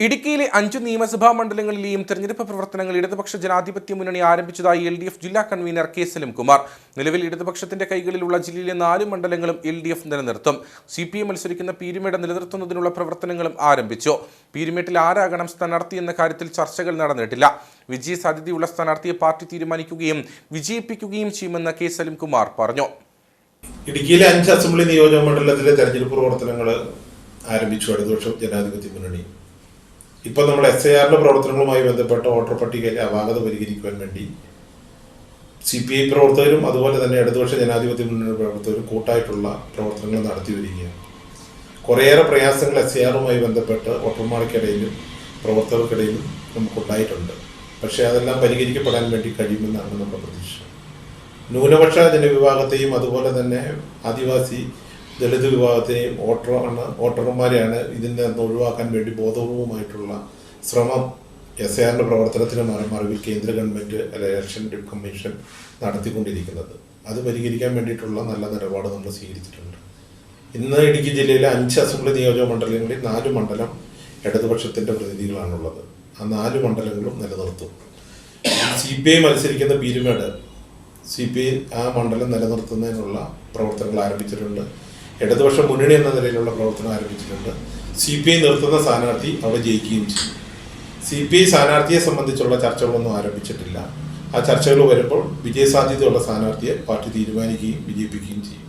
ഇടുക്കിയിലെ അഞ്ചു നിയമസഭാ മണ്ഡലങ്ങളിലെയും തെരഞ്ഞെടുപ്പ് പ്രവർത്തനങ്ങൾ ഇടതുപക്ഷ ജനാധിപത്യ മുന്നണി ആരംഭിച്ചതായി എൽ ഡി എഫ് ജില്ലാ കൺവീനർ കെ സലിം കുമാർ നിലവിൽ ഇടതുപക്ഷത്തിന്റെ കൈകളിലുള്ള ജില്ലയിലെ നാല് മണ്ഡലങ്ങളും എൽ ഡി എഫ് നിലനിർത്തും. സി പി എം മത്സരിക്കുന്ന പീരുമേട് നിലനിർത്തുന്നതിനുള്ള പ്രവർത്തനങ്ങളും ആരംഭിച്ചു. പീരുമേട്ടിൽ ആരാകണം സ്ഥാനാർത്ഥി എന്ന കാര്യത്തിൽ ചർച്ചകൾ നടന്നിട്ടില്ല. വിജയ സാധ്യതയുള്ള സ്ഥാനാർത്ഥിയെ പാർട്ടി തീരുമാനിക്കുകയും വിജയിപ്പിക്കുകയും ചെയ്യുമെന്ന് കെ സലിം കുമാർ പറഞ്ഞു. ഇടുക്കിയിലെ അഞ്ച് അസംബ്ലി നിയോജക മണ്ഡലത്തിലെ തെരഞ്ഞെടുപ്പ് പ്രവർത്തനങ്ങൾ ആരംഭിച്ചു ഇടതുപക്ഷ ജനാധിപത്യ മുന്നണി. ഇപ്പൊ നമ്മൾ എസ് ഐ ആറിന്റെ പ്രവർത്തനങ്ങളുമായി ബന്ധപ്പെട്ട വോട്ടർ പട്ടികയിലെ അപാകത പരിഹരിക്കുവാൻ വേണ്ടി സി പി ഐ പ്രവർത്തകരും അതുപോലെ തന്നെ ഇടതുപക്ഷ ജനാധിപത്യ മുന്നണി പ്രവർത്തകരും കൂട്ടായിട്ടുള്ള പ്രവർത്തനങ്ങൾ നടത്തി വരികയാണ്. കുറേയേറെ പ്രയാസങ്ങൾ എസ് ഐ ആറുമായി ബന്ധപ്പെട്ട് വോട്ടർമാർക്കിടയിലും പ്രവർത്തകർക്കിടയിലും നമുക്കുണ്ടായിട്ടുണ്ട്. പക്ഷേ അതെല്ലാം പരിഹരിക്കപ്പെടാൻ വേണ്ടി കഴിയുമെന്നാണ് നമ്മുടെ പ്രതീക്ഷ. ന്യൂനപക്ഷ ജനവിഭാഗത്തെയും അതുപോലെ തന്നെ ആദിവാസി ദളിത് വിഭാഗത്തെയും വോട്ടറാണ് വോട്ടർമാരെയാണ് ഇതിൽ നിന്ന് ഒഴിവാക്കാൻ വേണ്ടി ബോധപൂർവമായിട്ടുള്ള ശ്രമം എസ് എ ആറിന്റെ പ്രവർത്തനത്തിന് മറ- മറവിൽ കേന്ദ്ര ഗവൺമെന്റ് ഇലക്ഷൻ കമ്മീഷൻ നടത്തിക്കൊണ്ടിരിക്കുന്നത്. അത് പരിഹരിക്കാൻ വേണ്ടിയിട്ടുള്ള നല്ല നിലപാട് നമ്മൾ സ്വീകരിച്ചിട്ടുണ്ട്. ഇന്ന് ഇടുക്കി ജില്ലയിലെ അഞ്ച് അസംബ്ലി നിയോജക മണ്ഡലങ്ങളിൽ നാല് മണ്ഡലം ഇടതുപക്ഷത്തിന്റെ പ്രതിനിധികളാണുള്ളത്. ആ നാല് മണ്ഡലങ്ങളും നിലനിർത്തും. സി പി ഐ മത്സരിക്കുന്ന പീരുമേട് സി പി ഐ ആ മണ്ഡലം നിലനിർത്തുന്നതിനുള്ള പ്രവർത്തനങ്ങൾ ആരംഭിച്ചിട്ടുണ്ട്. ഇടതുപക്ഷ മുന്നണി എന്ന നിലയിലുള്ള പ്രവർത്തനം ആരംഭിച്ചിട്ടുണ്ട്. സി പി ഐ നിർത്തുന്ന സ്ഥാനാർത്ഥി അവിടെ ജയിക്കുകയും ചെയ്യും. സി പി ഐ സ്ഥാനാർത്ഥിയെ സംബന്ധിച്ചുള്ള ചർച്ചകളൊന്നും ആരംഭിച്ചിട്ടില്ല. ആ ചർച്ചകൾ വരുമ്പോൾ വിജയസാധ്യതയുള്ള സ്ഥാനാർത്ഥിയെ പാർട്ടി തീരുമാനിക്കുകയും വിജയിപ്പിക്കുകയും ചെയ്യും.